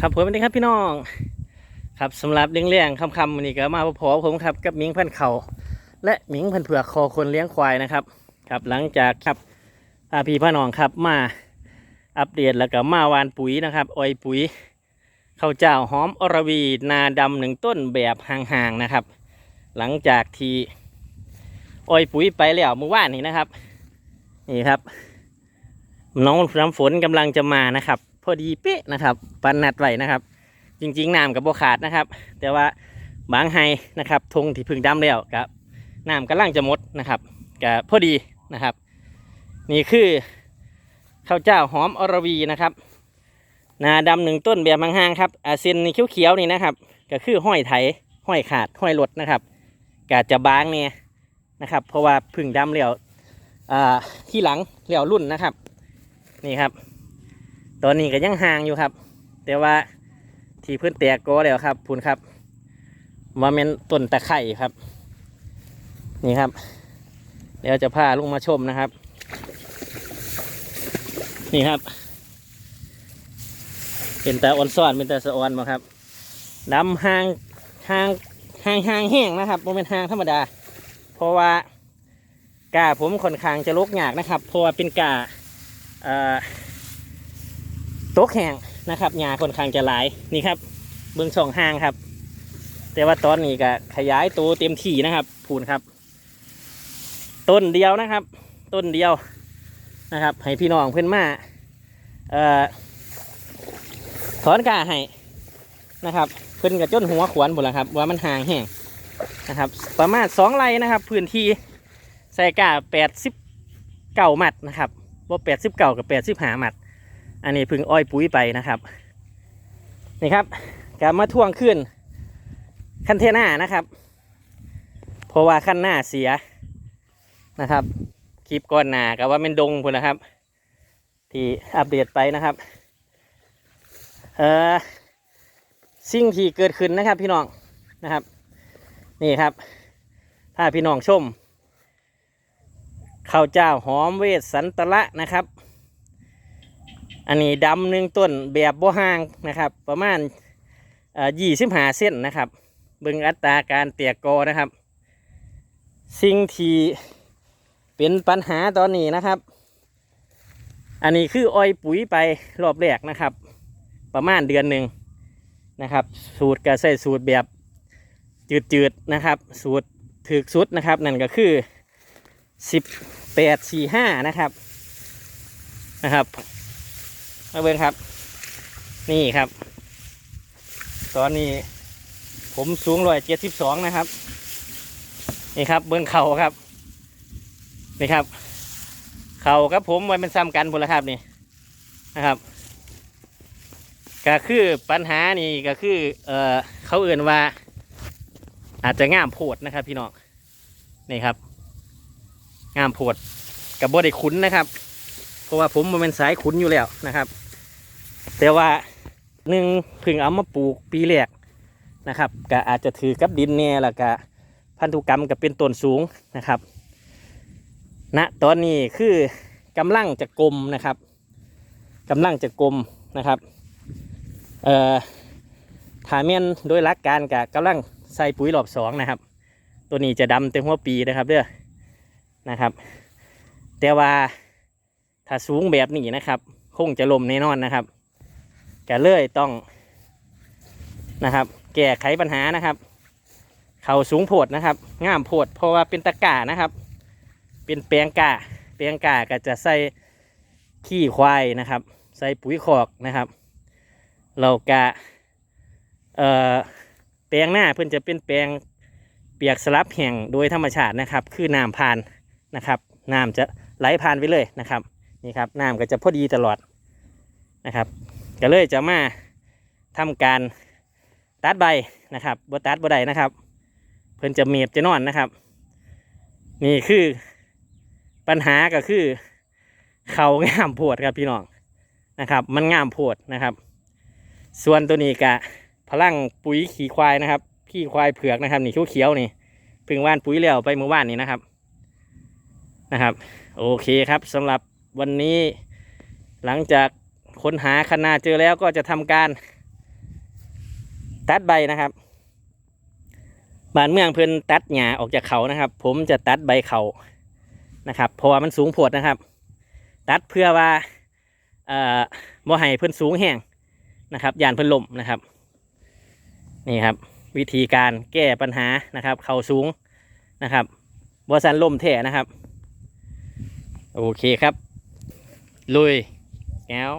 ครับผมสวัสดีครับพี่น้อง ครับสำหรับเลี้ยงเลี้ยงคำคำวันนี้ก็มาพอผมครับกับหมิงพันเขาและหมิงพันเผือกคอคนเลี้ยงควายนะครับ ครับหลังจากครับอาพี่พ่อน้องครับมาอัปเดตแล้วก็มาวานปุ๋ยนะครับออยปุ๋ยข้าวเจ้าหอมอรวีนาดำหนึ่งต้นแบบห่างๆนะครับ หลังจากที่ออยปุ๋ยไปแล้วเมื่อวานนี้นะครับ นี่ครับ น้องน้ำฝนกำลังจะมานะครับ พอดีเป๊ะนะครับปันนัดไว้นะครับ จริงๆน้ำกับโบขาดนะครับ แต่ว่าบางไฮนะครับทงที่พึ่งดำแล้วกับน้ำกำลังจะหมดนะครับกับพอดีนะครับ นี่คือข้าวเจ้าหอมอรวีนะครับนาดำหนึ่งต้นแบบห่างๆครับอาเซนนี่เขียวๆนี่นะครับ ก็คือห้อยไถห้อยขาดห้อยหลดนะครับกาจะบางเนี่ยนะครับ เพราะว่าพึ่งดำแล้วอ่าที่หลังแล้วรุ่นนะครับ นี่ครับ อนนี้ก็ยังห่างอยู่ครับ แต่ว่าที่เพื่อนแตกก็แล้วครับพูนครับว่าเป็นต้นตะไคร่ครับ นี่ครับ เดี๋ยวจะพาลุงมาชมนะครับ นี่ครับ เป็นแต่ออนซ่อนเป็นแต่สะออนมาครับดำห่างห่างห่างห่างแห้งนะครับโมเป็นห่างธรรมดา เพราะว่ากาผมค่อนข้างจะลกหยากนะครับเพราะว่าเป็นกาเอ่อ ต๊ะแห้งนะครับหญ้าค่อนข้างจะหลายนี่ครับ เบื้องช่องห้างครับ แต่ว่าตอนนี้ก็ขยายตัวเต็มที่นะครับพูนครับ ต้นเดียวนะครับ ต้นเดียวนะครับ ให้พี่น้องเพื่อนมาเอ่อถอนกาให้นะครับ เพื่อนกับจนหัวขวนหมดแล้วครับ ว่ามันห่างแห้งนะครับ ประมาณสองไร่นะครับ พื้นที่ใส่กาแปดสิบเก้ามัดนะครับว่าแปดสิบเก้ากับแปดสิบห้ามัด อันนี้พึ่งอ้อยปุ๋ยไปนะครับ นี่ครับกลับมาท่วงขึ้นคันเทน่านะครับ เพราะว่าขั้นหน้าเสียนะครับ คลิปก่อนหน้ากับว่าเป็นดงพุ่นนะครับ ที่อัปเดตไปนะครับ เอ่อสิ่งที่เกิดขึ้นนะครับพี่น้องนะครับ นี่ครับ ถ้าพี่น้องชมข้าวเจ้าหอมเวสสันตละนะครับ อันนี้ดำหนึ่งต้นแบบบ่ห่างนะครับ ประมาณยี่สิบห้าเส้นนะครับเบิ่งอัตราการเตียกกอนะครับ สิ่งที่เป็นปัญหาตอนนี้นะครับ อันนี้คืออ้อยปุ๋ยไปรอบแรกนะครับ ประมาณเดือนหนึ่งนะครับ สูตรก็ใส่สูตรแบบจืดๆนะครับ สูตรถึกสุดนะครับ นั่นก็คือสิบแปดสี่ห้านะครับนะครับ มาเบิ่งครับ นี่ครับ ตอนนี้ ผมสูงร้อยเจ็ดสิบสองนะครับ นี่ครับ เบิ้งเข่าครับ นี่ครับ เข่ากับผมไว้เป็นซ้ำกันหมดแล้วครับนี่นะครับก็คือปัญหานี่ก็คือเอ่อเขาเอื่นว่า อาจจะง่ามโพดนะครับ พี่น้องนี่ครับง่ามโพดกับบ่ได้คุ้นนะครับ เพราะว่าผมมันเป็นสายขุนอยู่แล้วนะครับ แต่ว่าหนึ่งเพึ่งเอามาปลูกปีแรกนะครับก็อาจจะถือกับดินเนี่ยแล้วก็พันธุกรรมก็เป็นต้นสูงนะครับณนะตอนนี้คือกำลังจะกลมนะครับกำลังจะกลมนะครับเอ่อถาเมียนโดยหลักการกับกำลังใส่ปุ๋ยรอบสองนะครับ ตัวนี้จะดำเต็มหัวปีนะครับเด้อนะครับ แต่ว่าถ้าสูงแบบนี้นะครับ คงจะลมแน่นอนนะครับ ก็เลยต้องนะครับ แก้ไขปัญหานะครับ เขาสูงโพดนะครับง่ามโพดเพราะว่าเป็นตะกร้านะครับ เป็นแปลงกาแปลงกาก็จะใส่ขี้ควายนะครับ ใส่ปุ๋ยคอกนะครับเรากะเอ่อแปลงหน้าเพื่อนจะเป็นแปลงเปียกสลับแห่งโดยธรรมชาตินะครับ คือน้ำผ่านนะครับน้ำจะไหลผ่านไปเลยนะครับนี่ครับน้ำก็จะพอดีตลอดนะครับ ก็เลยจะมาทำการตัดใบนะครับบตัดบ่ได้นะครับ เพิ่นจะเมียบจะนอนนะครับ นี่คือปัญหาก็คือ เขางามโพดครับพี่น้องนะครับ มันงามโพดนะครับ ส่วนตัวนี้กะพลังปุ๋ยขี่ควายนะครับขี้ควายเผือกนะครับ นี่เขียวๆนี่พึ่งว่านปุ๋ยแล้วไปเมื่อวานนี้นะครับนะครับ โอเคครับสำหรับวันนี้หลังจาก ค้นหาคณาเจอแล้วก็จะทำการตัดใบนะครับบ้านเมืองเพิ่นตัดหญ้าออกจากเขานะครับ ผมจะตัดใบเขานะครับ เพราะว่ามันสูงโพดนะครับ ตัดเพื่อว่าเอ่อบ่ให้เพิ่นสูงแห้งนะครับยานเพิ่นล่มนะครับ นี่ครับ วิธีการแก้ปัญหานะครับ เขาสูงนะครับบสันล่มแท้นะครับ โอเคครับ ลุยแก้ว